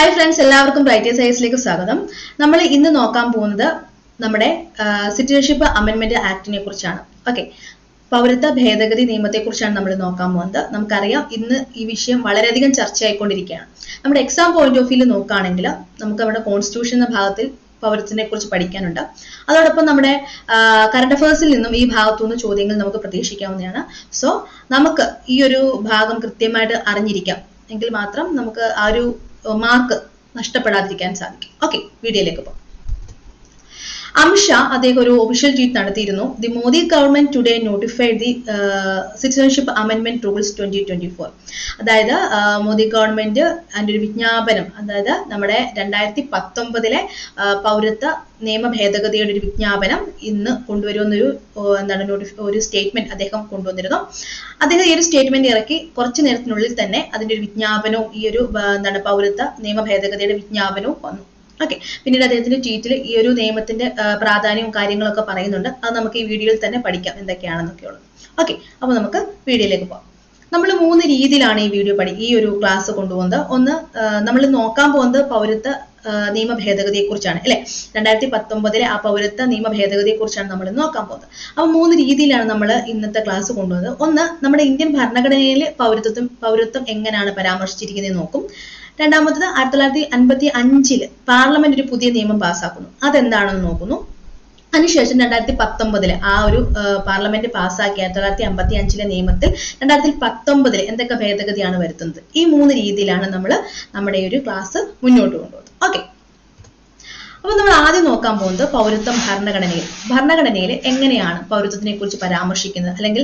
Hi friends എല്ലാവർക്കും bright സയൻസിലേക്ക് സ്വാഗതം. നമ്മൾ ഇന്ന് നോക്കാൻ പോകുന്നത് നമ്മുടെ സിറ്റിസൺഷിപ്പ് അമെന്റ്മെന്റ് ആക്ടിനെ കുറിച്ചാണ്. ഓക്കെ പൗരത്വ ഭേദഗതി നിയമത്തെ കുറിച്ചാണ് നമ്മൾ നോക്കാൻ പോകുന്നത്. നമുക്കറിയാം ഇന്ന് ഈ വിഷയം വളരെയധികം ചർച്ചയായിക്കൊണ്ടിരിക്കുകയാണ്. നമ്മുടെ എക്സാം പോയിന്റ് ഓഫ് വ്യൂ നോക്കുകയാണെങ്കിൽ നമുക്ക് നമ്മുടെ കോൺസ്റ്റിറ്റ്യൂഷൻ എന്ന ഭാഗത്തിൽ പൗരത്വത്തിനെ കുറിച്ച് പഠിക്കാനുണ്ട്. അതോടൊപ്പം നമ്മുടെ കറണ്ട് അഫയേഴ്സിൽ നിന്നും ഈ ഭാഗത്തു നിന്ന് ചോദ്യങ്ങൾ നമുക്ക് പ്രതീക്ഷിക്കാവുന്നതാണ്. സോ നമുക്ക് ഈ ഒരു ഭാഗം കൃത്യമായിട്ട് അറിഞ്ഞിരിക്കാം. എങ്കിൽ മാത്രം നമുക്ക് ആ ഒരു മാർക്ക് നഷ്ടപ്പെടാതിരിക്കാൻ സാധിക്കും. ഓക്കെ വീഡിയോയിലേക്ക് പോകാം. അമിത്ഷാ അദ്ദേഹം ഒരു ഒഫീഷ്യൽ ട്വീറ്റ് നടത്തിയിരുന്നു. The Modi government today notified the citizenship amendment rules twenty twenty four അതായത് മോദി ഗവൺമെന്റ് അതിന്റെ ഒരു വിജ്ഞാപനം അതായത് നമ്മുടെ രണ്ടായിരത്തി പത്തൊമ്പതിലെ പൗരത്വ നിയമ ഭേദഗതിയുടെ ഒരു വിജ്ഞാപനം ഇന്ന് കൊണ്ടുവരുമെന്നൊരു എന്താണ് നോട്ടിഫി ഒരു സ്റ്റേറ്റ്മെന്റ് അദ്ദേഹം കൊണ്ടുവന്നിരുന്നു. അദ്ദേഹം ഈ ഒരു സ്റ്റേറ്റ്മെന്റ് ഇറക്കി കുറച്ചു നേരത്തിനുള്ളിൽ തന്നെ അതിന്റെ ഒരു വിജ്ഞാപനവും ഈ ഒരു എന്താണ് പൗരത്വ നിയമ ഭേദഗതിയുടെ വിജ്ഞാപനവും വന്നു. ഓക്കെ പിന്നീട് അദ്ദേഹത്തിന്റെ ട്വീറ്റിൽ ഈ ഒരു നിയമത്തിന്റെ പ്രാധാന്യവും കാര്യങ്ങളൊക്കെ പറയുന്നുണ്ട്. അത് നമുക്ക് ഈ വീഡിയോയിൽ തന്നെ പഠിക്കാം എന്തൊക്കെയാണെന്നൊക്കെ ഉള്ളത് ഓക്കെ അപ്പോൾ നമുക്ക് വീഡിയോയിലേക്ക് പോകാം നമ്മൾ മൂന്ന് രീതിയിലാണ് ഈ വീഡിയോ പഠി ഈ ഒരു ക്ലാസ് കൊണ്ടുപോകുന്നത്. ഒന്ന് നമ്മൾ നോക്കാൻ പോകുന്നത് പൗരത്വ നിയമ ഭേദഗതിയെ കുറിച്ചാണ് അല്ലെ? രണ്ടായിരത്തി പത്തൊമ്പതിലെ ആ പൗരത്വ നിയമ ഭേദഗതിയെ കുറിച്ചാണ് നമ്മൾ നോക്കാൻ പോകുന്നത്. അപ്പൊ മൂന്ന് രീതിയിലാണ് നമ്മൾ ഇന്നത്തെ ക്ലാസ് കൊണ്ടുവന്നത് ഒന്ന് നമ്മുടെ ഇന്ത്യൻ ഭരണഘടനയിലെ പൗരത്വം പൗരത്വം എങ്ങനെയാണ് പരാമർശിച്ചിരിക്കുന്നത് നോക്കും. രണ്ടാമത്തത് ആയിരത്തി തൊള്ളായിരത്തി അൻപത്തി അഞ്ചിൽ പാർലമെന്റ് ഒരു പുതിയ നിയമം പാസ്സാക്കുന്നു. അതെന്താണെന്ന് നോക്കുന്നു? അതിനുശേഷം രണ്ടായിരത്തി പത്തൊമ്പതിൽ ആ ഒരു പാർലമെന്റ് പാസ്സാക്കിയ ആയിരത്തി തൊള്ളായിരത്തി അമ്പത്തി അഞ്ചിലെ നിയമത്തിൽ രണ്ടായിരത്തി പത്തൊമ്പതിൽ എന്തൊക്കെ ഭേദഗതിയാണ് വരുത്തുന്നത്? ഈ മൂന്ന് രീതിയിലാണ് നമ്മൾ നമ്മുടെ ഒരു ക്ലാസ് മുന്നോട്ട് കൊണ്ടുപോകുന്നത്. ഓക്കെ അപ്പൊ നമ്മൾ ആദ്യം നോക്കാൻ പോകുന്നത് പൗരത്വം ഭരണഘടനയിൽ. ഭരണഘടനയിൽ എങ്ങനെയാണ് പൗരത്വത്തിനെ കുറിച്ച് പരാമർശിക്കുന്നത്? അല്ലെങ്കിൽ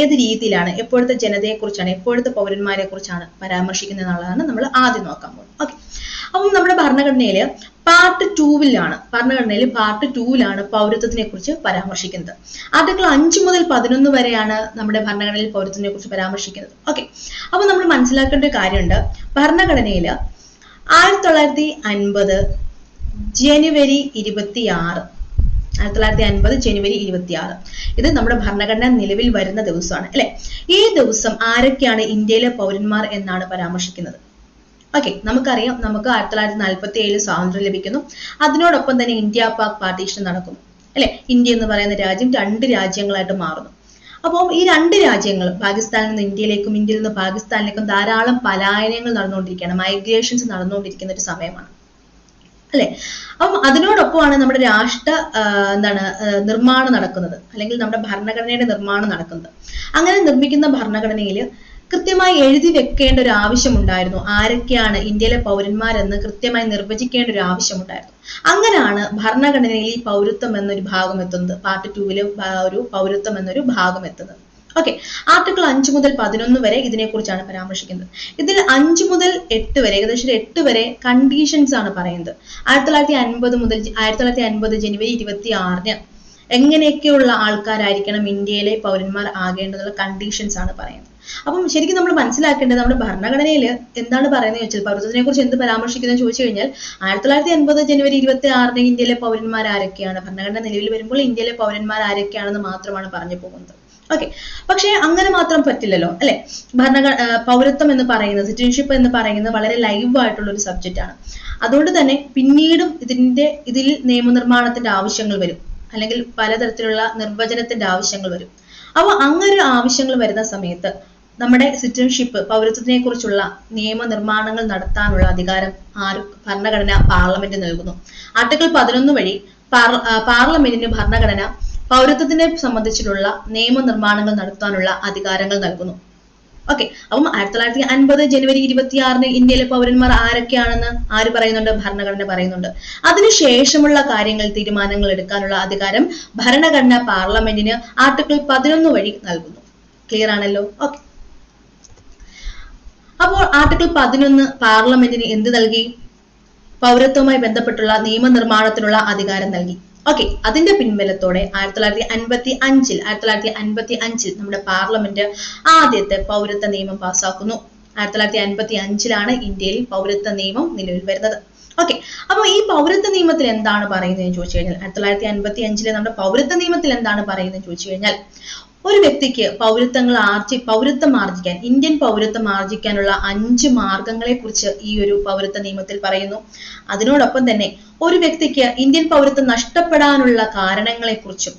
ഏത് രീതിയിലാണ് എപ്പോഴത്തെ ജനതയെ കുറിച്ചാണ് എപ്പോഴത്തെ പൗരന്മാരെ കുറിച്ചാണ് പരാമർശിക്കുന്നത് എന്നുള്ളതാണ് നമ്മൾ ആദ്യം നോക്കാൻ പോകുന്നത്. ഓക്കെ അപ്പം നമ്മുടെ ഭരണഘടനയിൽ പാർട്ട് ടൂവിലാണ് ഭരണഘടനയിൽ പാർട്ട് ടൂവിലാണ് പൗരത്വത്തിനെ കുറിച്ച് പരാമർശിക്കുന്നത്. ആർട്ടിക്കിൾ അഞ്ച് മുതൽ പതിനൊന്ന് വരെയാണ് നമ്മുടെ ഭരണഘടനയിൽ പൗരത്വത്തിനെ കുറിച്ച് പരാമർശിക്കുന്നത്. ഓക്കെ അപ്പൊ നമ്മൾ മനസ്സിലാക്കേണ്ട കാര്യമുണ്ട്. ഭരണഘടനയിൽ ആയിരത്തി തൊള്ളായിരത്തി അൻപത് ജനുവരി ഇരുപത്തി ആറ് ആയിരത്തി തൊള്ളായിരത്തി അൻപത് ജനുവരി ഇരുപത്തി ആറ് ഇത് നമ്മുടെ ഭരണഘടന നിലവിൽ വരുന്ന ദിവസമാണ് അല്ലെ? ഈ ദിവസം ആരൊക്കെയാണ് ഇന്ത്യയിലെ പൗരന്മാർ എന്നാണ് പരാമർശിക്കുന്നത്. ഓക്കെ നമുക്കറിയാം നമുക്ക് ആയിരത്തി തൊള്ളായിരത്തി നാൽപ്പത്തി ഏഴിൽ സ്വാതന്ത്ര്യം ലഭിക്കുന്നു. അതിനോടൊപ്പം തന്നെ ഇന്ത്യ പാക് പാർട്ടീഷൻ നടക്കുന്നു അല്ലെ? ഇന്ത്യ എന്ന് പറയുന്ന രാജ്യം രണ്ട് രാജ്യങ്ങളായിട്ട് മാറുന്നു. അപ്പോൾ ഈ രണ്ട് രാജ്യങ്ങൾ പാകിസ്ഥാനിൽ നിന്ന് ഇന്ത്യയിലേക്കും ഇന്ത്യയിൽ നിന്ന് പാകിസ്ഥാനിലേക്കും ധാരാളം പലായനങ്ങൾ നടന്നുകൊണ്ടിരിക്കുകയാണ്. മൈഗ്രേഷൻസ് നടന്നുകൊണ്ടിരിക്കുന്ന ഒരു സമയമാണ്. അല്ലെ? അപ്പം അതിനോടൊപ്പമാണ് നമ്മുടെ രാഷ്ട്ര എന്താണ് നിർമ്മാണം നടക്കുന്നത്. അല്ലെങ്കിൽ നമ്മുടെ ഭരണഘടനയുടെ നിർമ്മാണം നടക്കുന്നത്. അങ്ങനെ നിർമ്മിക്കുന്ന ഭരണഘടനയിൽ കൃത്യമായി എഴുതി വെക്കേണ്ട ഒരു ആവശ്യമുണ്ടായിരുന്നു. ആരൊക്കെയാണ് ഇന്ത്യയിലെ പൗരന്മാരെന്ന് കൃത്യമായി നിർവചിക്കേണ്ട ഒരു ആവശ്യമുണ്ടായിരുന്നു. അങ്ങനെയാണ് ഭരണഘടനയിൽ പൗരത്വം എന്നൊരു ഭാഗം എത്തുന്നത്. പാർട്ട് ടൂവിൽ ഒരു പൗരത്വം എന്നൊരു ഭാഗം എത്തുന്നത്. ഓക്കെ ആർട്ടിക്കിൾ അഞ്ച് മുതൽ പതിനൊന്ന് വരെ ഇതിനെക്കുറിച്ചാണ് പരാമർശിക്കുന്നത്. ഇതിൽ അഞ്ച് മുതൽ എട്ട് വരെ ഏകദേശം എട്ട് വരെ കണ്ടീഷൻസ് ആണ് പറയുന്നത്. ആയിരത്തി തൊള്ളായിരത്തി അൻപത് മുതൽ ആയിരത്തി തൊള്ളായിരത്തി അൻപത് ജനുവരി ഇരുപത്തി ആറിന് എങ്ങനെയൊക്കെയുള്ള ആൾക്കാരായിരിക്കണം ഇന്ത്യയിലെ പൗരന്മാർ ആകേണ്ടതുള്ള കണ്ടീഷൻസ് ആണ് പറയുന്നത്. അപ്പം ശരിക്കും നമ്മൾ മനസ്സിലാക്കേണ്ടത് നമ്മുടെ ഭരണഘടനയിൽ എന്താണ് പറയുന്നത് വെച്ചാൽ പൗരത്വത്തിനെ കുറിച്ച് എന്ത് പരാമർശിക്കുന്നത് ചോദിച്ചു കഴിഞ്ഞാൽ ആയിരത്തി തൊള്ളായിരത്തി അൻപത് ജനുവരി ഇരുപത്തി ആറിന് ഇന്ത്യയിലെ പൗരന്മാർ ആരൊക്കെയാണ്? ഭരണഘടന നിലവിൽ വരുമ്പോൾ ഇന്ത്യയിലെ പൗരന്മാർ ആരൊക്കെയാണെന്ന് മാത്രമാണ് പറഞ്ഞു പോകുന്നത്. ഓക്കെ പക്ഷേ അങ്ങനെ മാത്രം പറ്റില്ലല്ലോ അല്ലെ? ഭരണഘ പൗരത്വം എന്ന് പറയുന്നത് സിറ്റിസൺഷിപ്പ് എന്ന് പറയുന്നത് വളരെ ലൈവ് ആയിട്ടുള്ള ഒരു സബ്ജക്റ്റ് ആണ്. അതുകൊണ്ട് തന്നെ പിന്നീടും ഇതിന്റെ ഇതിൽ നിയമനിർമ്മാണത്തിന്റെ ആവശ്യങ്ങൾ വരും. അല്ലെങ്കിൽ പലതരത്തിലുള്ള നിർവചനത്തിന്റെ ആവശ്യങ്ങൾ വരും. അപ്പോൾ അങ്ങനെ ആവശ്യങ്ങൾ വരുന്ന സമയത്ത് നമ്മുടെ സിറ്റിസൺഷിപ്പ് പൗരത്വത്തിനെ കുറിച്ചുള്ള നിയമനിർമ്മാണങ്ങൾ നടത്താനുള്ള അധികാരം ആര് ഭരണഘടന പാർലമെന്റ് നൽകുന്നു. ആർട്ടിക്കിൾ പതിനൊന്ന് വഴി പാർലമെന്റിന് ഭരണഘടന പൗരത്വത്തിനെ സംബന്ധിച്ചിട്ടുള്ള നിയമനിർമ്മാണങ്ങൾ നടത്താനുള്ള അധികാരങ്ങൾ നൽകുന്നു. ഓക്കെ അപ്പം ആയിരത്തി തൊള്ളായിരത്തി അൻപത് ജനുവരി ഇരുപത്തി ആറിന് ഇന്ത്യയിലെ പൗരന്മാർ ആരൊക്കെയാണെന്ന് ആര് പറയുന്നുണ്ട്? ഭരണഘടന പറയുന്നുണ്ട്. അതിനുശേഷമുള്ള കാര്യങ്ങൾ തീരുമാനങ്ങൾ എടുക്കാനുള്ള അധികാരം ഭരണഘടന പാർലമെന്റിന് ആർട്ടിക്കിൾ പതിനൊന്ന് വഴി നൽകുന്നു. ക്ലിയർ ആണല്ലോ? ഓക്കെ അപ്പോൾ ആർട്ടിക്കിൾ പതിനൊന്ന് പാർലമെന്റിന് എന്ത് നൽകി? പൗരത്വവുമായി ബന്ധപ്പെട്ടുള്ള നിയമനിർമ്മാണത്തിനുള്ള അധികാരം നൽകി. ഓക്കെ അതിന്റെ പിൻബലത്തോടെ ആയിരത്തി തൊള്ളായിരത്തി അൻപത്തി അഞ്ചിൽ ആയിരത്തി തൊള്ളായിരത്തി അൻപത്തി അഞ്ചിൽ നമ്മുടെ പാർലമെന്റ് ആദ്യത്തെ പൗരത്വ നിയമം പാസ്സാക്കുന്നു ആയിരത്തി തൊള്ളായിരത്തി അൻപത്തി അഞ്ചിലാണ് ഇന്ത്യയിൽ പൗരത്വ നിയമം നിലവിൽ വരുന്നത്. ഓക്കെ അപ്പൊ ഈ പൗരത്വ നിയമത്തിൽ എന്താണ് പറയുന്നത് ചോദിച്ചു കഴിഞ്ഞാൽ ആയിരത്തി തൊള്ളായിരത്തി അൻപത്തി അഞ്ചിലെ നമ്മുടെ പൗരത്വ നിയമത്തിൽ എന്താണ് പറയുന്നത് ചോദിച്ചു കഴിഞ്ഞാൽ ഒരു വ്യക്തിക്ക് പൗരത്വങ്ങൾ ആർജി പൗരത്വം ആർജിക്കാൻ ഇന്ത്യൻ പൗരത്വം ആർജിക്കാനുള്ള അഞ്ച് മാർഗങ്ങളെ കുറിച്ച് ഈ ഒരു പൗരത്വ നിയമത്തിൽ പറയുന്നു. അതിനോടൊപ്പം തന്നെ ഒരു വ്യക്തിക്ക് ഇന്ത്യൻ പൗരത്വം നഷ്ടപ്പെടാനുള്ള കാരണങ്ങളെ കുറിച്ചും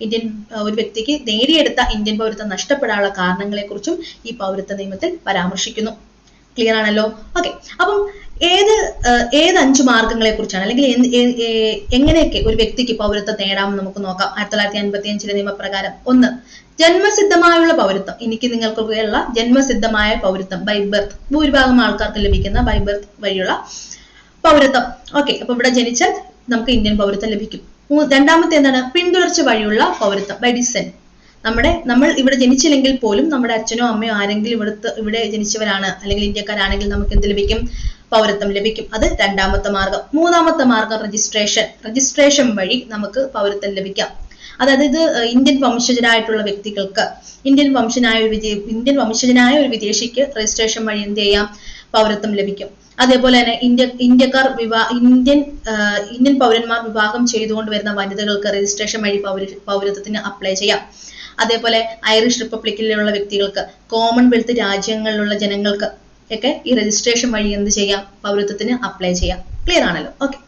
ഇന്ത്യൻ ഒരു വ്യക്തിക്ക് നേടിയെടുത്ത ഇന്ത്യൻ പൗരത്വം നഷ്ടപ്പെടാനുള്ള കാരണങ്ങളെ കുറിച്ചും ഈ പൗരത്വ നിയമത്തിൽ പരാമർശിക്കുന്നു. ക്ലിയർ ആണല്ലോ? ഓക്കെ അപ്പം ഏത് ഏത് അഞ്ച് മാർഗങ്ങളെ കുറിച്ചാണ്? അല്ലെങ്കിൽ എങ്ങനെയൊക്കെ ഒരു വ്യക്തിക്ക് പൗരത്വം നേടാമെന്ന് നമുക്ക് നോക്കാം. ആയിരത്തി തൊള്ളായിരത്തി അൻപത്തി അഞ്ചിലെ നിയമപ്രകാരം. ഒന്ന് ജന്മസിദ്ധമായുള്ള പൗരത്വം. എനിക്ക് നിങ്ങൾക്കൊക്കെയുള്ള ജന്മസിദ്ധമായ പൗരത്വം ബൈ ബർത്ത് ഭൂരിഭാഗം ആൾക്കാർക്ക് ലഭിക്കുന്ന ബൈ ബർത്ത് വഴിയുള്ള പൗരത്വം. ഓക്കെ അപ്പൊ ഇവിടെ ജനിച്ചാൽ നമുക്ക് ഇന്ത്യൻ പൗരത്വം ലഭിക്കും. രണ്ടാമത്തെ എന്താണ്? പിന്തുടർച്ച വഴിയുള്ള പൗരത്വം ബൈ ഡിസെന്റ് നമ്മുടെ നമ്മൾ ഇവിടെ ജനിച്ചില്ലെങ്കിൽ പോലും നമ്മുടെ അച്ഛനോ അമ്മയോ ആരെങ്കിലും ഇവിടുത്തെ ഇവിടെ ജനിച്ചവരാണ് അല്ലെങ്കിൽ ഇന്ത്യക്കാരാണെങ്കിൽ നമുക്ക് എന്ത് ലഭിക്കും? പൗരത്വം ലഭിക്കും. അത് രണ്ടാമത്തെ മാർഗം. മൂന്നാമത്തെ മാർഗം രജിസ്ട്രേഷൻ രജിസ്ട്രേഷൻ വഴി നമുക്ക് പൗരത്വം ലഭിക്കാം. അതായത് ഇത് ഇന്ത്യൻ വംശജരായിട്ടുള്ള വ്യക്തികൾക്ക് ഇന്ത്യൻ വംശനായ ഒരു വിദേ ഇന്ത്യൻ വംശജനായ ഒരു വിദേശിക്ക് രജിസ്ട്രേഷൻ വഴി എന്ത് ചെയ്യാം? പൗരത്വം ലഭിക്കും. അതേപോലെ തന്നെ ഇന്ത്യ ഇന്ത്യക്കാർ വിവാ ഇന്ത്യൻ ഇന്ത്യൻ പൗരന്മാർ വിവാഹം ചെയ്തുകൊണ്ട് വരുന്ന വനിതകൾക്ക് രജിസ്ട്രേഷൻ വഴി പൗര പൗരത്വത്തിന് അപ്ലൈ ചെയ്യാം. അതേപോലെ ഐറിഷ് റിപ്പബ്ലിക്കിലുള്ള വ്യക്തികൾക്ക് കോമൺവെൽത്ത് രാജ്യങ്ങളിലുള്ള ജനങ്ങൾക്ക് ഒക്കെ ഈ രജിസ്ട്രേഷൻ വഴി എന്ത് ചെയ്യാം? പൗരത്വത്തിന് അപ്ലൈ ചെയ്യാം. ക്ലിയർ ആണല്ലോ? ഓക്കെ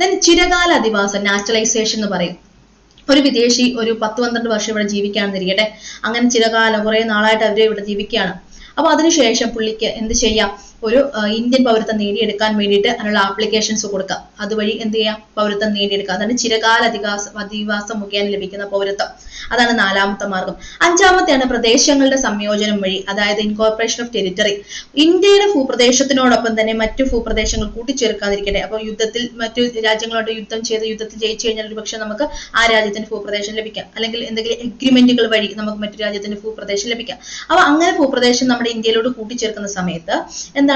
ദെൻ ചിരകാല അധിവാസം നാച്ചുറലൈസേഷൻ എന്ന് പറയും. ഒരു വിദേശി ഒരു പത്ത് പന്ത്രണ്ട് വർഷം ഇവിടെ ജീവിക്കാണെന്നിരിക്കട്ടെ അങ്ങനെ ചിരകാലം കുറെ നാളായിട്ട് അവർ ഇവിടെ ജീവിക്കുകയാണ്. അപ്പൊ അതിനുശേഷം പുള്ളിക്ക് എന്ത് ചെയ്യാം? ഒരു ഇന്ത്യൻ പൗരത്വം നേടിയെടുക്കാൻ വേണ്ടിയിട്ട് അതിനുള്ള ആപ്ലിക്കേഷൻസ് കൊടുക്കാം. അതുവഴി എന്ത് ചെയ്യാം? പൗരത്വം നേടിയെടുക്കാം. അതാണ് ചിരകാല അധികാസ അധിവാസം മുഖേന ലഭിക്കുന്ന പൗരത്വം. അതാണ് നാലാമത്തെ മാർഗം. അഞ്ചാമത്തെയാണ് പ്രദേശങ്ങളുടെ സംയോജനം വഴി അതായത് ഇൻകോർപ്പറേഷൻ ഓഫ് ടെറിറ്ററി ഇന്ത്യയുടെ ഭൂപ്രദേശത്തിനോടൊപ്പം തന്നെ മറ്റു ഭൂപ്രദേശങ്ങൾ കൂട്ടിച്ചേർക്കാതിരിക്കട്ടെ. അപ്പോൾ യുദ്ധത്തിൽ മറ്റു രാജ്യങ്ങളോട് യുദ്ധം ചെയ്ത് യുദ്ധത്തിൽ ജയിച്ചു കഴിഞ്ഞാൽ ഒരു പക്ഷെ നമുക്ക് ആ രാജ്യത്തിന്റെ ഭൂപ്രദേശം ലഭിക്കാം. അല്ലെങ്കിൽ എന്തെങ്കിലും എഗ്രിമെന്റുകൾ വഴി നമുക്ക് മറ്റു രാജ്യത്തിന്റെ ഭൂപ്രദേശം ലഭിക്കാം. അപ്പൊ അങ്ങനെ ഭൂപ്രദേശം നമ്മുടെ ഇന്ത്യയിലോട് കൂട്ടിച്ചേർക്കുന്ന സമയത്ത് എന്താണ്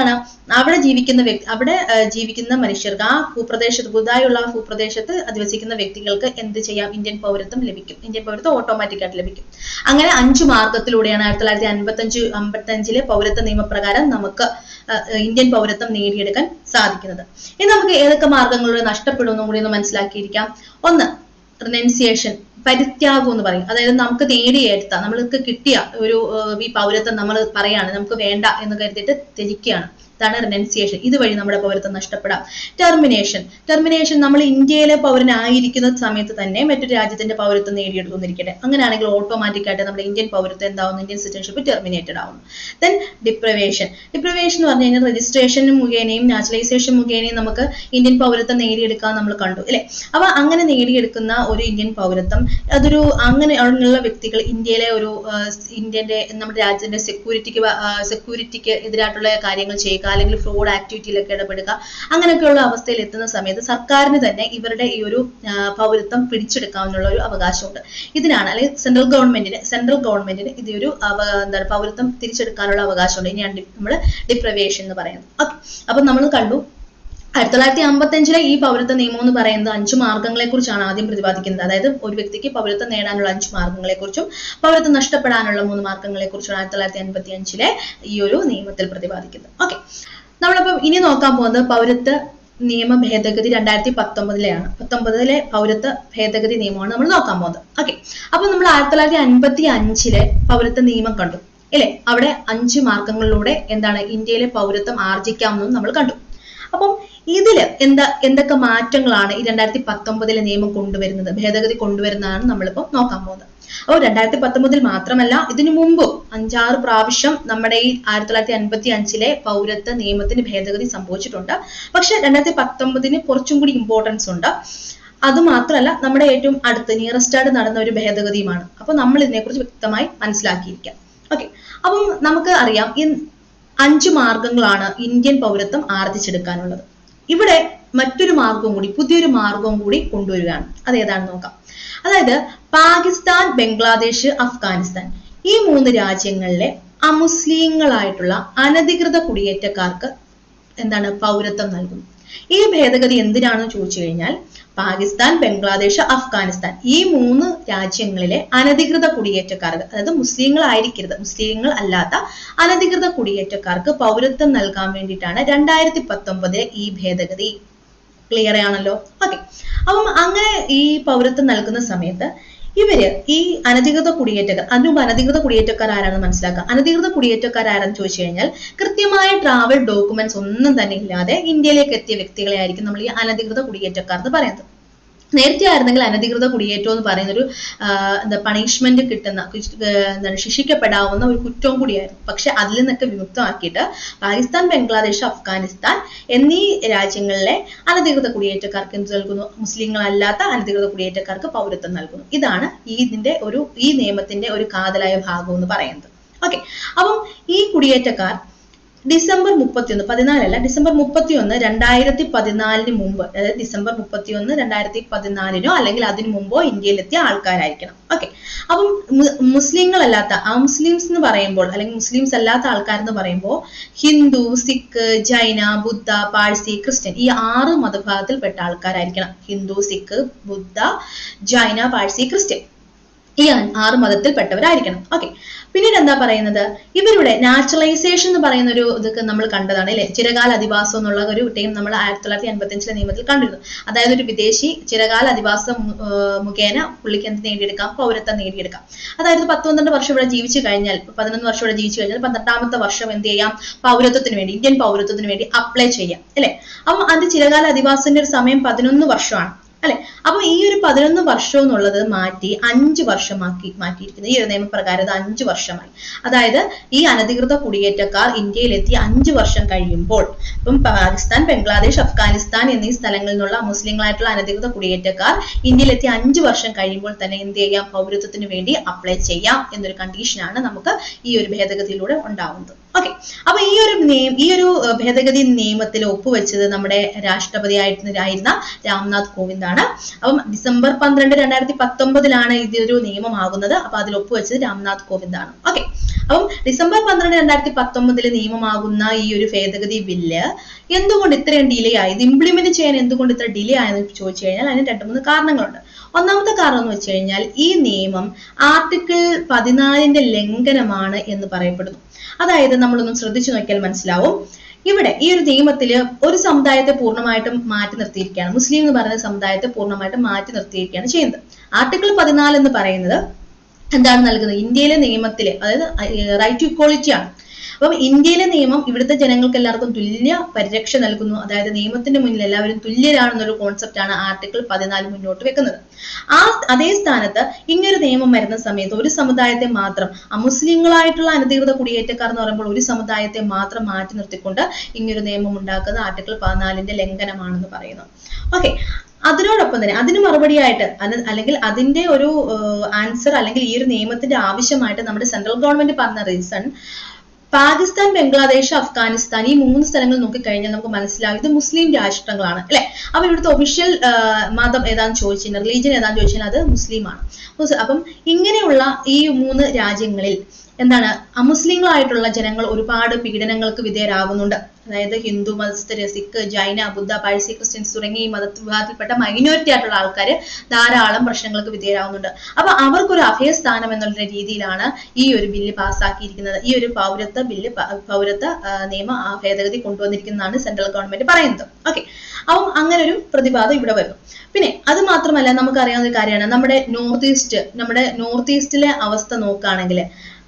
അവിടെ ജീവിക്കുന്ന വ്യക്തി അവിടെ ജീവിക്കുന്ന മനുഷ്യർക്ക് ആ ഭൂപ്രദേശത്ത് പുതുതായുള്ള ആ ഭൂപ്രദേശത്ത് അധിവസിക്കുന്ന വ്യക്തികൾക്ക് എന്ത് ചെയ്യാം? ഇന്ത്യൻ പൗരത്വം ലഭിക്കും. ഇന്ത്യൻ പൗരത്വം ഓട്ടോമാറ്റിക് ആയിട്ട് ലഭിക്കും. അങ്ങനെ അഞ്ചു മാർഗത്തിലൂടെയാണ് ആയിരത്തി തൊള്ളായിരത്തി അൻപത്തി അഞ്ച് അമ്പത്തി അഞ്ചിലെ പൗരത്വ നിയമപ്രകാരം നമുക്ക് ഇന്ത്യൻ പൗരത്വം നേടിയെടുക്കാൻ സാധിക്കുന്നത്. ഇനി നമുക്ക് ഏതൊക്കെ മാർഗങ്ങളിലൂടെ നഷ്ടപ്പെടുമെന്നും കൂടി ഒന്ന് മനസ്സിലാക്കിയിരിക്കാം. ഒന്ന് റിനൻസിയേഷൻ പരിത്യാഗം എന്ന് പറയും. അതായത് നമുക്ക് നേടിയെടുത്ത നമ്മൾക്ക് കിട്ടിയ ഒരു ഈ പൗരത്വം നമ്മൾ പറയാണ് നമുക്ക് വേണ്ട എന്ന് കരുതിയിട്ട് ത്യജിക്കുകയാണ്. ഇതാണ് റിനൻസിയേഷൻ ഇതുവഴി നമ്മുടെ പൗരത്വം നഷ്ടപ്പെടാം. ടെർമിനേഷൻ ടെർമിനേഷൻ നമ്മൾ ഇന്ത്യയിലെ പൗരനായിരിക്കുന്ന സമയത്ത് തന്നെ മറ്റൊരു രാജ്യത്തിന്റെ പൗരത്വം നേടിയെടുക്കുന്നിരിക്കട്ടെ അങ്ങനെയാണെങ്കിൽ ഓട്ടോമാറ്റിക് ആയിട്ട് നമ്മുടെ ഇന്ത്യൻ പൗരത്വം എന്താവുന്നു? ഇന്ത്യൻ സിറ്റിസൺഷിപ്പ് ടെർമിനേറ്റഡ് ആവുന്നു. ദെൻ ഡിപ്രവേഷൻ ഡിപ്രവേഷൻ എന്ന് പറഞ്ഞു കഴിഞ്ഞാൽ രജിസ്ട്രേഷൻ മുഖേനയും നാച്ചുറലൈസേഷൻ മുഖേനയും നമുക്ക് ഇന്ത്യൻ പൗരത്വം നേടിയെടുക്കാൻ നമ്മൾ കണ്ടു അല്ലെ? അപ്പൊ അങ്ങനെ നേടിയെടുക്കുന്ന ഒരു ഇന്ത്യൻ പൗരത്വം അതൊരു അങ്ങനെ ഉള്ള വ്യക്തികൾ ഇന്ത്യയിലെ ഒരു ഇന്ത്യന്റെ നമ്മുടെ രാജ്യത്തിന്റെ സെക്യൂരിറ്റിക്ക് സെക്യൂരിറ്റിക്ക് എതിരായിട്ടുള്ള കാര്യങ്ങൾ ചെയ്യുക അല്ലെങ്കിൽ ഫ്രോഡ് ആക്ടിവിറ്റിയിലൊക്കെ ഇടപെടുക അങ്ങനെയൊക്കെയുള്ള അവസ്ഥയിൽ എത്തുന്ന സമയത്ത് സർക്കാരിന് തന്നെ ഇവരുടെ ഈ ഒരു പൗരത്വം പിടിച്ചെടുക്കാവുന്ന ഒരു അവകാശമുണ്ട്. ഇതിനാണ് അല്ലെങ്കിൽ സെൻട്രൽ ഗവൺമെന്റിന് സെൻട്രൽ ഗവൺമെന്റിന് ഇത് ഒരു എന്താണ് പൗരത്വം തിരിച്ചെടുക്കാനുള്ള അവകാശമുണ്ട്. ഇനിയാണ് നമ്മൾ ഡിപ്രവേഷൻ എന്ന് പറയുന്നത്. അപ്പൊ നമ്മൾ കണ്ടു ആയിരത്തി തൊള്ളായിരത്തി അമ്പത്തി അഞ്ചിലെ ഈ പൗരത്വ നിയമം എന്ന് പറയുന്നത് അഞ്ച് മാർഗങ്ങളെ കുറിച്ചാണ് ആദ്യം പ്രതിപാദിക്കുന്നത്. അതായത് ഒരു വ്യക്തിക്ക് പൗരത്വം നേടാനുള്ള അഞ്ച് മാർഗങ്ങളെ കുറിച്ചും പൗരത്വം നഷ്ടപ്പെടാനുള്ള മൂന്ന് മാർഗങ്ങളെ കുറിച്ചും ആയിരത്തി തൊള്ളായിരത്തി അൻപത്തി അഞ്ചിലെ ഈ ഒരു നിയമത്തിൽ പ്രതിപാദിക്കുന്നത്. ഓക്കെ നമ്മളിപ്പോ ഇനി നോക്കാൻ പോകുന്നത് പൗരത്വ നിയമ ഭേദഗതി രണ്ടായിരത്തി പത്തൊമ്പതിലെയാണ് പത്തൊമ്പതിലെ പൗരത്വ ഭേദഗതി നിയമമാണ് നമ്മൾ നോക്കാൻ പോകുന്നത്. ഓക്കെ അപ്പൊ നമ്മൾ ആയിരത്തി തൊള്ളായിരത്തി അൻപത്തി അഞ്ചിലെ പൗരത്വ നിയമം കണ്ടു. ഇല്ലേ? അവിടെ അഞ്ച് മാർഗങ്ങളിലൂടെ എന്താണ് ഇന്ത്യയിലെ പൗരത്വം ആർജിക്കാമെന്നും നമ്മൾ കണ്ടു. അപ്പം ഇതിൽ എന്താ എന്തൊക്കെ മാറ്റങ്ങളാണ് ഈ രണ്ടായിരത്തി പത്തൊമ്പതിലെ നിയമം കൊണ്ടുവരുന്നത് ഭേദഗതി കൊണ്ടുവരുന്നതാണ് നമ്മളിപ്പോൾ നോക്കാൻ പോകുന്നത്. അപ്പോൾ രണ്ടായിരത്തി പത്തൊമ്പതിൽ മാത്രമല്ല ഇതിനു മുമ്പും അഞ്ചാറ് പ്രാവശ്യം നമ്മുടെ ഈ ആയിരത്തി തൊള്ളായിരത്തി അൻപത്തി അഞ്ചിലെ പൗരത്വ നിയമത്തിന് ഭേദഗതി സംഭവിച്ചിട്ടുണ്ട്. പക്ഷെ രണ്ടായിരത്തി പത്തൊമ്പതിന് കുറച്ചും കൂടി ഇമ്പോർട്ടൻസ് ഉണ്ട്. അത് മാത്രമല്ല നമ്മുടെ ഏറ്റവും അടുത്ത് നിയറസ്റ്റ് ആയിട്ട് നടന്ന ഒരു ഭേദഗതിയുമാണ്. അപ്പോൾ നമ്മൾ ഇതിനെക്കുറിച്ച് വ്യക്തമായി മനസ്സിലാക്കിയിരിക്കാം. ഓക്കെ അപ്പം നമുക്ക് അറിയാം ഈ അഞ്ച് മാർഗങ്ങളാണ് ഇന്ത്യൻ പൗരത്വം ആർജിച്ചെടുക്കാനുള്ളത്. ഇവിടെ മറ്റൊരു മാർഗവും കൂടി പുതിയൊരു മാർഗവും കൂടി കൊണ്ടുവരികയാണ്. അത് ഏതാണെന്ന് നോക്കാം. അതായത് പാകിസ്ഥാൻ ബംഗ്ലാദേശ് അഫ്ഗാനിസ്ഥാൻ. ഈ മൂന്ന് രാജ്യങ്ങളിലെ അമുസ്ലിങ്ങളായിട്ടുള്ള അനധികൃത കുടിയേറ്റക്കാർക്ക് എന്താണ് പൗരത്വം നൽകും ഈ ഭേദഗതി എന്തിനാണെന്ന് ചോദിച്ചു കഴിഞ്ഞാൽ പാകിസ്ഥാൻ ബംഗ്ലാദേശ് അഫ്ഗാനിസ്ഥാൻ ഈ മൂന്ന് രാജ്യങ്ങളിലെ അനധികൃത കുടിയേറ്റക്കാർക്ക് അതായത് മുസ്ലിങ്ങളായിരിക്കരുത് മുസ്ലിങ്ങൾ അല്ലാത്ത അനധികൃത കുടിയേറ്റക്കാർക്ക് പൗരത്വം നൽകാൻ വേണ്ടിയിട്ടാണ് രണ്ടായിരത്തി പത്തൊമ്പതിലെ ഈ ഭേദഗതി. ക്ലിയർ ആണല്ലോ? ഓക്കെ അപ്പം അങ്ങനെ ഈ പൗരത്വം നൽകുന്ന സമയത്ത് ഇവർ ഈ അനധികൃത കുടിയേറ്റക്കാർ അതിനുമ്പ് അനധികൃത കുടിയേറ്റക്കാർ ആരാണെന്ന് മനസ്സിലാക്കുക അനധികൃത കുടിയേറ്റക്കാർ ആരാന്ന് ചോദിച്ചു കഴിഞ്ഞാൽ കൃത്യമായ ട്രാവൽ ഡോക്യുമെന്റ്സ് ഒന്നും തന്നെ ഇല്ലാതെ ഇന്ത്യയിലേക്ക് എത്തിയ വ്യക്തികളെ ആയിരിക്കും നമ്മൾ ഈ അനധികൃത കുടിയേറ്റക്കാർ എന്ന് പറയുന്നത്. നേരത്തെ ആയിരുന്നെങ്കിൽ അനധികൃത കുടിയേറ്റം എന്ന് പറയുന്ന ഒരു എന്താ പണിഷ്മെന്റ് കിട്ടുന്ന എന്താണ് ശിക്ഷിക്കപ്പെടാവുന്ന ഒരു കുറ്റവും കൂടിയായിരുന്നു. പക്ഷെ അതിൽ നിന്നൊക്കെ വിമുക്തമാക്കിയിട്ട് പാകിസ്ഥാൻ ബംഗ്ലാദേശ് അഫ്ഗാനിസ്ഥാൻ എന്നീ രാജ്യങ്ങളിലെ അനധികൃത കുടിയേറ്റക്കാർക്ക് എന്ത് നൽകുന്നു? മുസ്ലിങ്ങളല്ലാത്ത അനധികൃത കുടിയേറ്റക്കാർക്ക് പൗരത്വം നൽകുന്നു. ഇതാണ് ഈ ഇതിന്റെ ഒരു ഈ നിയമത്തിന്റെ ഒരു കാതലായ ഭാഗം എന്ന് പറയുന്നത്. ഓക്കെ. അപ്പം ഈ കുടിയേറ്റക്കാർ ഡിസംബർ മുപ്പത്തിയൊന്ന് പതിനാലല്ല ഡിസംബർ മുപ്പത്തിയൊന്ന് രണ്ടായിരത്തി പതിനാലിന് മുമ്പ് അതായത് ഡിസംബർ മുപ്പത്തിയൊന്ന് രണ്ടായിരത്തി പതിനാലിനോ അല്ലെങ്കിൽ അതിനു മുമ്പോ ഇന്ത്യയിലെത്തിയ ആൾക്കാരായിരിക്കണം. ഓക്കെ. അപ്പം മുസ്ലിങ്ങളല്ലാത്ത ആ മുസ്ലിംസ് എന്ന് പറയുമ്പോൾ അല്ലെങ്കിൽ മുസ്ലിംസ് അല്ലാത്ത ആൾക്കാർ എന്ന് പറയുമ്പോൾ ഹിന്ദു സിഖ് ജൈന ബുദ്ധ പാഴ്സി ക്രിസ്ത്യൻ ഈ ആറ് മതഭാഗത്തിൽപ്പെട്ട ആൾക്കാരായിരിക്കണം. ഹിന്ദു സിഖ് ബുദ്ധ ജൈന പാഴ്സി ക്രിസ്ത്യൻ. ഈ ആറ് മതത്തിൽപ്പെട്ടവരായിരിക്കണം. ഓക്കെ പിന്നീട് എന്താ പറയുന്നത്? ഇവരുടെ നാച്ചുറലൈസേഷൻ എന്ന് പറയുന്ന ഒരു ഇതൊക്കെ നമ്മൾ കണ്ടതാണ് അല്ലെ? ചിരകാല അധിവാസം എന്നുള്ള ഒരു ടീം നമ്മൾ ആയിരത്തി തൊള്ളായിരത്തി എൺപത്തി അഞ്ചിലെ നിയമത്തിൽ കണ്ടിരുന്നു. അതായത് ഒരു വിദേശി ചിരകാല അധിവാസം മുഖേന പുള്ളിക്ക് എന്ത് നേടിയെടുക്കാം? പൗരത്വം നേടിയെടുക്കാം. അതായത് പത്ത് പന്ത്രണ്ട് വർഷം ഇവിടെ ജീവിച്ചു കഴിഞ്ഞാൽ പതിനൊന്ന് വർഷം ഇവിടെ ജീവിച്ചു കഴിഞ്ഞാൽ പന്ത്രണ്ടാമത്തെ വർഷം എന്ത് ചെയ്യാം? പൗരത്വത്തിന് വേണ്ടി ഇന്ത്യൻ പൗരത്വത്തിന് വേണ്ടി അപ്ലൈ ചെയ്യാം. അല്ലെ? അപ്പം അത് ചിരകാല അധിവാസത്തിന്റെ ഒരു സമയം പതിനൊന്ന് വർഷമാണ്. അല്ലെ? അപ്പൊ ഈ ഒരു പതിനൊന്ന് വർഷം എന്നുള്ളത് മാറ്റി അഞ്ച് വർഷമാക്കി മാറ്റിയിരിക്കുന്നത് ഈ ഒരു നിയമപ്രകാരം അത് അഞ്ച് വർഷമായി. അതായത് ഈ അനധികൃത കുടിയേറ്റക്കാർ ഇന്ത്യയിലെത്തി അഞ്ച് വർഷം കഴിയുമ്പോൾ ഇപ്പം പാകിസ്ഥാൻ ബംഗ്ലാദേശ് അഫ്ഗാനിസ്ഥാൻ എന്നീ സ്ഥലങ്ങളിൽ നിന്നുള്ള മുസ്ലിങ്ങളായിട്ടുള്ള അനധികൃത കുടിയേറ്റക്കാർ ഇന്ത്യയിലെത്തി അഞ്ച് വർഷം കഴിയുമ്പോൾ തന്നെ എന്ത് ചെയ്യാം? പൗരത്വത്തിന് വേണ്ടി അപ്ലൈ ചെയ്യാം എന്നൊരു കണ്ടീഷനാണ് നമുക്ക് ഈ ഒരു ഭേദഗതിയിലൂടെ ഉണ്ടാവുന്നത്. ഓക്കെ അപ്പൊ ഈ ഒരു നിയമ ഈ ഒരു ഭേദഗതി നിയമത്തിൽ ഒപ്പുവെച്ചത് നമ്മുടെ രാഷ്ട്രപതി ആയിരുന്ന രാംനാഥ് കോവിന്ദ് ആണ് അപ്പം ഡിസംബർ പന്ത്രണ്ട് രണ്ടായിരത്തി പത്തൊമ്പതിലാണ് ഇതൊരു നിയമമാകുന്നത്. അപ്പൊ അതിൽ ഒപ്പുവെച്ചത് രാംനാഥ് കോവിന്ദ് ആണ് ഓക്കെ. അപ്പം ഡിസംബർ പന്ത്രണ്ട് രണ്ടായിരത്തി പത്തൊമ്പതിൽ നിയമമാകുന്ന ഈ ഒരു ഭേദഗതി ബില്ല് എന്തുകൊണ്ട് ഇത്രയും ഡിലേ ആയി? ഇത് ഇംപ്ലിമെന്റ് ചെയ്യാൻ എന്തുകൊണ്ട് ഇത്ര ഡിലേ ആയെന്ന് ചോദിച്ചു കഴിഞ്ഞാൽ അതിന് രണ്ട് മൂന്ന് കാരണങ്ങളുണ്ട്. ഒന്നാമത്തെ കാരണം എന്ന് വെച്ച് കഴിഞ്ഞാൽ ഈ നിയമം ആർട്ടിക്കിൾ പതിനാലിന്റെ ലംഘനമാണ് എന്ന് പറയപ്പെടുന്നു. അതായത് നമ്മളൊന്ന് ശ്രദ്ധിച്ചു നോക്കിയാൽ മനസ്സിലാവും. ഇവിടെ ഈ ഒരു നിയമത്തിൽ ഒരു സമുദായത്തെ പൂർണമായിട്ടും മാറ്റി നിർത്തിയിരിക്കുകയാണ്. മുസ്ലിം എന്ന് പറയുന്ന സമുദായത്തെ പൂർണമായിട്ടും മാറ്റി നിർത്തിയിരിക്കുകയാണ് ചെയ്യുന്നത്. ആർട്ടിക്കിൾ പതിനാല് എന്ന് പറയുന്നത് എന്താണ് നൽകുന്നത്? ഇന്ത്യയിലെ നിയമത്തിലെ അതായത് റൈറ്റ് ടു ഇക്വാളിറ്റി ആണ്. അപ്പം ഇന്ത്യയിലെ നിയമം ഇവിടുത്തെ ജനങ്ങൾക്ക് എല്ലാവർക്കും തുല്യ പരിരക്ഷ നൽകുന്നു. അതായത് നിയമത്തിന്റെ മുന്നിൽ എല്ലാവരും തുല്യരാണെന്നൊരു കോൺസെപ്റ്റ് ആണ് ആർട്ടിക്കിൾ പതിനാല് മുന്നോട്ട് വെക്കുന്നത്. ആ അതേ സ്ഥാനത്ത് ഇങ്ങനൊരു നിയമം വരുന്ന സമയത്ത് ഒരു സമുദായത്തെ മാത്രം അമുസ്ലിങ്ങളായിട്ടുള്ള അനധികൃത കുടിയേറ്റക്കാർ എന്ന് പറയുമ്പോൾ ഒരു സമുദായത്തെ മാത്രം മാറ്റി നിർത്തിക്കൊണ്ട് ഇങ്ങനൊരു നിയമം ഉണ്ടാക്കുന്ന ആർട്ടിക്കിൾ പതിനാലിന്റെ ലംഘനമാണെന്ന് പറയുന്നു. ഓക്കെ അതിനോടൊപ്പം തന്നെ അതിന് മറുപടിയായിട്ട് അല്ലെങ്കിൽ അതിന്റെ ഒരു ആൻസർ അല്ലെങ്കിൽ ഈ ഒരു നിയമത്തിന്റെ ആവശ്യമായിട്ട് നമ്മുടെ സെൻട്രൽ ഗവൺമെന്റ് പറഞ്ഞ റീസൺ പാകിസ്ഥാൻ ബംഗ്ലാദേശ് അഫ്ഗാനിസ്ഥാൻ ഈ മൂന്ന് സ്ഥലങ്ങൾ നോക്കിക്കഴിഞ്ഞാൽ നമുക്ക് മനസ്സിലാവും. ഇത് മുസ്ലിം രാഷ്ട്രങ്ങളാണ് അല്ലെ? അപ്പൊ ഇവിടുത്തെ ഒഫീഷ്യൽ മതം ഏതാന്ന് ചോദിച്ചാൽ റിലീജിയൻ ഏതാന്ന് ചോദിച്ചാൽ അത് മുസ്ലിമാണ്. മുസ്- അപ്പം ഇങ്ങനെയുള്ള ഈ മൂന്ന് രാജ്യങ്ങളിൽ എന്താണ് അമുസ്ലിങ്ങളായിട്ടുള്ള ജനങ്ങൾ ഒരുപാട് പീഡനങ്ങൾക്ക് വിധേയരാകുന്നുണ്ട്. അതായത് ഹിന്ദു മതസ്ഥര് സിഖ് ജൈന ബുദ്ധ പാഴ്സി ക്രിസ്ത്യൻസ് തുടങ്ങിയ ഈ മതവിഭാഗത്തിൽപ്പെട്ട മൈനോറിറ്റി ആയിട്ടുള്ള ആൾക്കാർ ധാരാളം പ്രശ്നങ്ങൾക്ക് വിധേയരാകുന്നുണ്ട് അപ്പൊ അവർക്കൊരു അഭയസ്ഥാനം എന്നുള്ള രീതിയിലാണ് ഈ ഒരു ബില്ല് പാസ്സാക്കിയിരിക്കുന്നത്. ഈ ഒരു പൗരത്വ ബില്ല് പൗരത്വ നിയമ ഭേദഗതി കൊണ്ടുവന്നിരിക്കുന്നതാണ് സെൻട്രൽ ഗവൺമെന്റ് പറയുന്നത്. ഓക്കെ അപ്പം അങ്ങനെ ഒരു പ്രതിപാദം ഇവിടെ വരുന്നു പിന്നെ അത് മാത്രമല്ല നമുക്കറിയാവുന്ന ഒരു കാര്യമാണ്. നമ്മുടെ നോർത്ത് ഈസ്റ്റ് നമ്മുടെ നോർത്ത് ഈസ്റ്റിലെ അവസ്ഥ നോക്കുകയാണെങ്കിൽ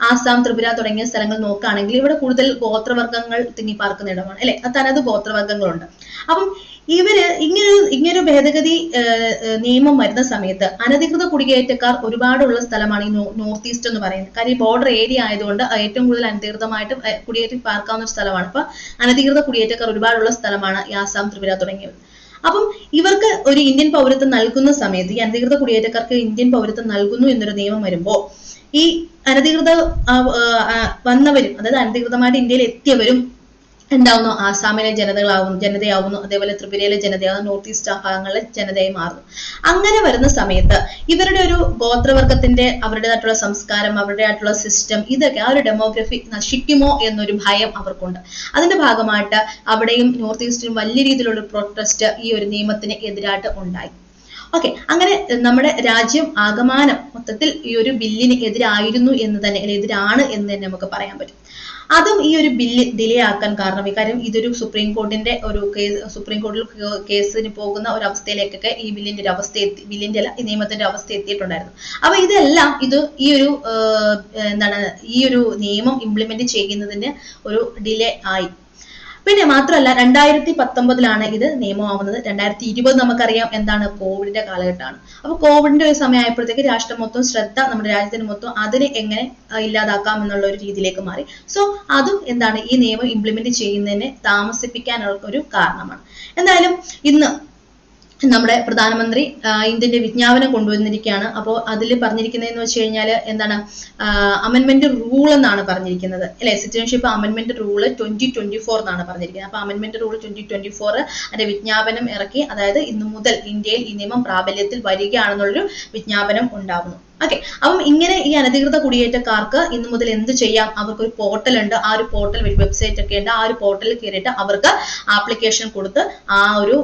ആസാം ത്രിപുര തുടങ്ങിയ സ്ഥലങ്ങൾ നോക്കുകയാണെങ്കിൽ ഇവിടെ കൂടുതൽ ഗോത്രവർഗങ്ങൾ തിങ്ങിപ്പാർക്കുന്ന ഇടമാണ്. അല്ലെ? തനത് ഗോത്രവർഗങ്ങളുണ്ട്. അപ്പം ഇവർ ഇങ്ങനൊരു ഇങ്ങനൊരു ഭേദഗതി നിയമം വരുന്ന സമയത്ത് അനധികൃത കുടിയേറ്റക്കാർ ഒരുപാടുള്ള സ്ഥലമാണ് ഈ നോർത്ത് ഈസ്റ്റ് എന്ന് പറയുന്നത്. കാര്യം ബോർഡർ ഏരിയ ആയതുകൊണ്ട് ഏറ്റവും കൂടുതൽ അനധികൃതമായിട്ട് കുടിയേറ്റം പാർക്കാവുന്ന ഒരു സ്ഥലമാണ്. അപ്പൊ അനധികൃത കുടിയേറ്റക്കാർ ഒരുപാടുള്ള സ്ഥലമാണ് ഈ ആസാം ത്രിപുര തുടങ്ങിയവ അപ്പം ഇവർക്ക് ഒരു ഇന്ത്യൻ പൗരത്വം നൽകുന്ന സമയത്ത് ഈ അനധികൃത കുടിയേറ്റക്കാർക്ക് ഇന്ത്യൻ പൗരത്വം നൽകുന്നു എന്നൊരു നിയമം വരുമ്പോ ഈ അനധികൃത വന്നവരും അതായത് അനധികൃതമായിട്ട് ഇന്ത്യയിൽ എത്തിയവരും എന്താവുന്നു? ആസാമിലെ ജനതകളാവുന്നു ജനതയാവുന്നു. അതേപോലെ ത്രിപുരയിലെ ജനതയാവുന്നു. നോർത്ത് ഈസ്റ്റ് ഭാഗങ്ങളിലെ ജനതയായി മാറുന്നു. അങ്ങനെ വരുന്ന സമയത്ത് ഇവരുടെ ഒരു ഗോത്രവർഗത്തിന്റെ അവരുടേതായിട്ടുള്ള സംസ്കാരം അവരുടേതായിട്ടുള്ള സിസ്റ്റം ഇതൊക്കെ ആ ഒരു ഡെമോഗ്രഫി നശിക്കുമോ എന്നൊരു ഭയം അവർക്കുണ്ട്. അതിന്റെ ഭാഗമായിട്ട് അവിടെയും നോർത്ത് ഈസ്റ്റിലും വലിയ രീതിയിലുള്ള പ്രൊട്ടസ്റ്റ് ഈ ഒരു നിയമത്തിന് എതിരായിട്ട് ഉണ്ടായി. ഓക്കെ അങ്ങനെ നമ്മുടെ രാജ്യം ആകമാനം മൊത്തത്തിൽ ഈ ഒരു ബില്ലിന് എതിരായിരുന്നു എന്ന് തന്നെ എതിരാണ് എന്ന് തന്നെ നമുക്ക് പറയാൻ പറ്റും. അതും ഈ ഒരു ബില്ല് ഡിലേ ആക്കാൻ കാരണം കാര്യം ഇതൊരു സുപ്രീം കോടതിന്റെ ഒരു കേസ് സുപ്രീം കോടതിയിൽ കേസിന് പോകുന്ന ഒരു അവസ്ഥയിലേക്കൊക്കെ ഈ ബില്ലിന്റെ ഒരു അവസ്ഥ എത്തി ബില്ലിന്റെ അല്ല ഈ നിയമത്തിന്റെ അവസ്ഥ എത്തിയിട്ടുണ്ടായിരുന്നു. അപ്പൊ ഇതെല്ലാം ഇത് ഈ ഒരു എന്താണ് ഈ ഒരു നിയമം ഇംപ്ലിമെന്റ് ചെയ്യുന്നതിന് ഒരു ഡിലേ ആയി. പിന്നെ മാത്രമല്ല രണ്ടായിരത്തി പത്തൊമ്പതിലാണ് ഇത് നിയമമാവുന്നത്. രണ്ടായിരത്തി ഇരുപത് നമുക്കറിയാം എന്താണ് കോവിഡിന്റെ കാലഘട്ടമാണ്. അപ്പൊ കോവിഡിന്റെ ഒരു സമയമായപ്പോഴത്തേക്ക് രാഷ്ട്രം മൊത്തം ശ്രദ്ധ നമ്മുടെ രാജ്യത്തിന് മൊത്തം അതിനെ എങ്ങനെ ഇല്ലാതാക്കാം എന്നുള്ള ഒരു രീതിയിലേക്ക് മാറി. സോ അതും എന്താണ് ഈ നിയമം ഇംപ്ലിമെന്റ് ചെയ്യുന്നതിനെ താമസിപ്പിക്കാനുള്ള ഒരു കാരണമാണ്. എന്തായാലും ഇന്ന് നമ്മുടെ പ്രധാനമന്ത്രി ഇന്ത്യന്റെ വിജ്ഞാപനം കൊണ്ടുവന്നിരിക്കുകയാണ്. അപ്പോൾ അതിൽ പറഞ്ഞിരിക്കുന്നതെന്ന് വെച്ച് കഴിഞ്ഞാൽ എന്താണ് അമെന്മെന്റ് റൂൾ എന്നാണ് പറഞ്ഞിരിക്കുന്നത്. അല്ലെ? സിറ്റിസൺഷിപ്പ് അമെന്മെന്റ് റൂൾ ട്വന്റി ട്വന്റി ഫോർ എന്നാണ് പറഞ്ഞിരിക്കുന്നത്. അപ്പൊ അമെന്മെന്റ് റൂൾ ട്വന്റി ട്വന്റി ഫോർ അതിന്റെ വിജ്ഞാപനം ഇറക്കി അതായത് ഇന്നു മുതൽ ഇന്ത്യയിൽ ഈ നിയമം പ്രാബല്യത്തിൽ വരികയാണെന്നുള്ളൊരു വിജ്ഞാപനം ഉണ്ടാകുന്നു ഓക്കെ അപ്പം ഇങ്ങനെ ഈ അനധികൃത കുടിയേറ്റക്കാർക്ക് ഇന്നു മുതൽ എന്ത് ചെയ്യാം? അവർക്ക് ഒരു പോർട്ടൽ ഉണ്ട്. ആ ഒരു പോർട്ടൽ വെബ്സൈറ്റ് ഒക്കെ ഉണ്ട്. ആ ഒരു പോർട്ടലിൽ കയറിയിട്ട് അവർക്ക് ആപ്ലിക്കേഷൻ കൊടുത്ത് ആ ഒരു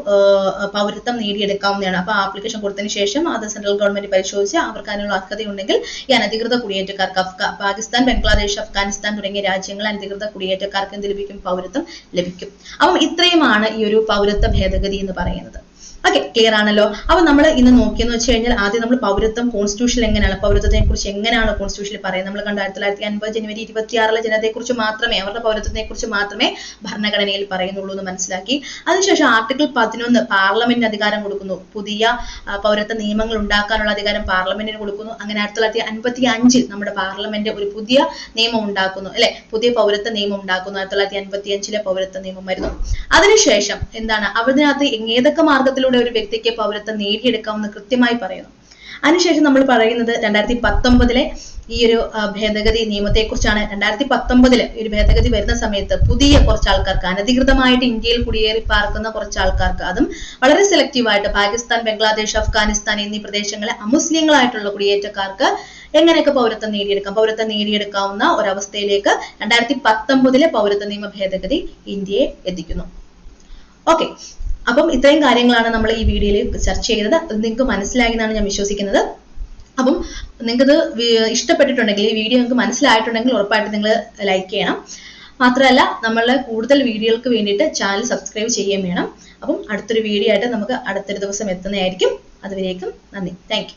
പൗരത്വം നേടിയെടുക്കാവുന്നതാണ്. അപ്പൊ ആപ്ലിക്കേഷൻ കൊടുത്തതിന് ശേഷം അത് സെൻട്രൽ ഗവൺമെന്റ് പരിശോധിച്ച് അവർക്ക് അതിനുള്ള അർഹതയുണ്ടെങ്കിൽ ഈ അനധികൃത കുടിയേറ്റക്കാർക്ക് അഫ്ഗാ പാകിസ്ഥാൻ ബംഗ്ലാദേശ് അഫ്ഗാനിസ്ഥാൻ തുടങ്ങിയ രാജ്യങ്ങളിൽ അനധികൃത കുടിയേറ്റക്കാർക്ക് എന്ത് ലഭിക്കും? പൗരത്വം ലഭിക്കും. അപ്പം ഇത്രയുമാണ് ഈ ഒരു പൗരത്വ ഭേദഗതി എന്ന് പറയുന്നത്. ഓക്കെ ക്ലിയർ ആണല്ലോ. അപ്പൊ നമ്മൾ ഇന്ന് നോക്കിയെന്ന് വെച്ച് കഴിഞ്ഞാൽ ആദ്യം നമ്മൾ പൗരത്വം കോൺസ്റ്റിറ്റ്യൂഷൻ എങ്ങനെയാണ്? പൗരത്വത്തെ കുറിച്ച് എങ്ങനെയാണ് കോൺസ്റ്റിറ്റ്യൂഷനിൽ പറയുന്നത്? നമ്മൾ കണ്ട ആയിരത്തി തൊള്ളായിരത്തി അൻപത് ജനുവരി ഇരുപത്തിയാറിലെ ജനതയെ കുറിച്ച് മാത്രമേ അവരുടെ പൗരത്വത്തെ കുറിച്ച് മാത്രമേ ഭരണഘടനയിൽ പറയുന്നുള്ളൂ എന്ന് മനസ്സിലാക്കി. അതിനുശേഷം ആർട്ടിക്കിൾ പതിനൊന്ന് പാർലമെന്റിന് അധികാരം കൊടുക്കുന്നു. പുതിയ പൗരത്വ നിയമങ്ങൾ ഉണ്ടാക്കാനുള്ള അധികാരം പാർലമെന്റിന് കൊടുക്കുന്നു. അങ്ങനെ ആയിരത്തി തൊള്ളായിരത്തി അൻപത്തി അഞ്ചിൽ നമ്മുടെ പാർലമെന്റ് ഒരു പുതിയ നിയമം ഉണ്ടാക്കുന്നു അല്ലെ? പുതിയ പൗരത്വ നിയമം ഉണ്ടാക്കുന്നു. ആയിരത്തി തൊള്ളായിരത്തി അൻപത്തി അഞ്ചിലെ പൗരത്വ നിയമമായിരുന്നു. അതിനുശേഷം എന്താണ്? അതിനകത്ത് ഏതൊക്കെ മാർഗത്തിലൂടെ ഒരു വ്യക്തിക്ക് പൗരത്വം നേടിയെടുക്കാമെന്ന് കൃത്യമായി പറയുന്നു. അതിനുശേഷം നമ്മൾ പറയുന്നത് രണ്ടായിരത്തി പത്തൊമ്പതിലെ ഈ ഒരു ഭേദഗതി നിയമത്തെ കുറിച്ചാണ് രണ്ടായിരത്തി പത്തൊമ്പതിൽ ഒരു ഭേദഗതി വരുന്ന സമയത്ത് പുതിയ കുറച്ച് ആൾക്കാർക്ക് അനധികൃതമായിട്ട് ഇന്ത്യയിൽ കുടിയേറി പാർക്കുന്ന കുറച്ച് ആൾക്കാർക്ക് അതും വളരെ സെലക്റ്റീവായിട്ട് പാകിസ്ഥാൻ ബംഗ്ലാദേശ് അഫ്ഗാനിസ്ഥാൻ എന്നീ പ്രദേശങ്ങളെ അമുസ്ലിങ്ങളായിട്ടുള്ള കുടിയേറ്റക്കാർക്ക് എങ്ങനെയൊക്കെ പൗരത്വം നേടിയെടുക്കാം? പൗരത്വം നേടിയെടുക്കാവുന്ന ഒരവസ്ഥയിലേക്ക് രണ്ടായിരത്തി പത്തൊമ്പതിലെ പൗരത്വ നിയമ ഭേദഗതി ഇന്ത്യയെ എത്തിക്കുന്നു. ഓക്കെ. അപ്പം ഇത്രയും കാര്യങ്ങളാണ് നമ്മൾ ഈ വീഡിയോയിൽ ചർച്ച ചെയ്തത്. നിങ്ങൾക്ക് മനസ്സിലായി എന്നാണ് ഞാൻ വിശ്വസിക്കുന്നത്. അപ്പം നിങ്ങൾക്കത് ഇഷ്ടപ്പെട്ടിട്ടുണ്ടെങ്കിൽ ഈ വീഡിയോ നിങ്ങൾക്ക് മനസ്സിലായിട്ടുണ്ടെങ്കിൽ ഉറപ്പായിട്ട് നിങ്ങൾ ലൈക്ക് ചെയ്യണം. മാത്രമല്ല നമ്മളെ കൂടുതൽ വീഡിയോകൾക്ക് വേണ്ടിയിട്ട് ചാനൽ സബ്സ്ക്രൈബ് ചെയ്യുകയും വേണം. അപ്പം അടുത്തൊരു വീഡിയോ ആയിട്ട് നമുക്ക് അടുത്തൊരു ദിവസം എത്തുന്നതായിരിക്കും. അതുവരേക്കും നന്ദി. താങ്ക്